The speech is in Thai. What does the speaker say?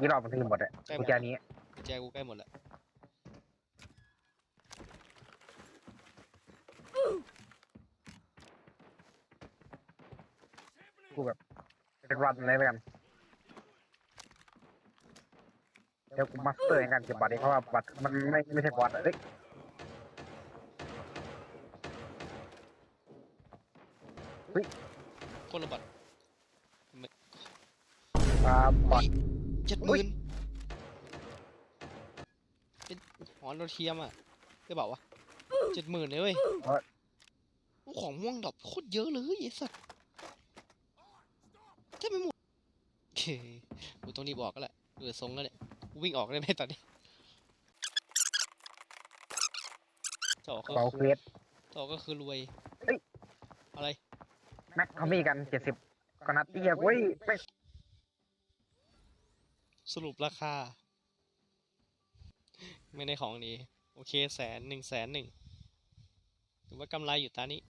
กี่รอบมันถึงหมดอะกุญแจนี้กุญแจกูใกล้หมดแล้วกูแบบเป็นวันเลยไปกันเดี๋ยวกูมาสเตอร์ในการเก็บบัตรเองเพราะว่าบัตรมันไม่ไม่ใช่บอสอะเฮ้ยคนละบัตรอ่าบอท เจ็ดหอุ๊มื่ยนเป็นหอนโดเทียมอะได้เปล่าวะเจ็ดหมื่นเลยเว้ยโอ้ของม่วงดอกโคตรเยอะเลยไอ้สัสแทบไม่หมดโอเคกูต้องรีบออกก็แหละดูแต่ทรงแล้วเนี่ยกูวิ่งออกได้ไหมตอนนี้จะออกก็เป่าคือเควสจะออกก็คือรวยเฮ้ยอะไร แม็กเขามีกันเจ็ดสิบก็นัดเตี้ยเว้ยไม่ สรุปราคา ไม่ได้ของดีโอเคแสนหนึ่งแสนหนึ่งถือว่ากำไรอยู่ตานี้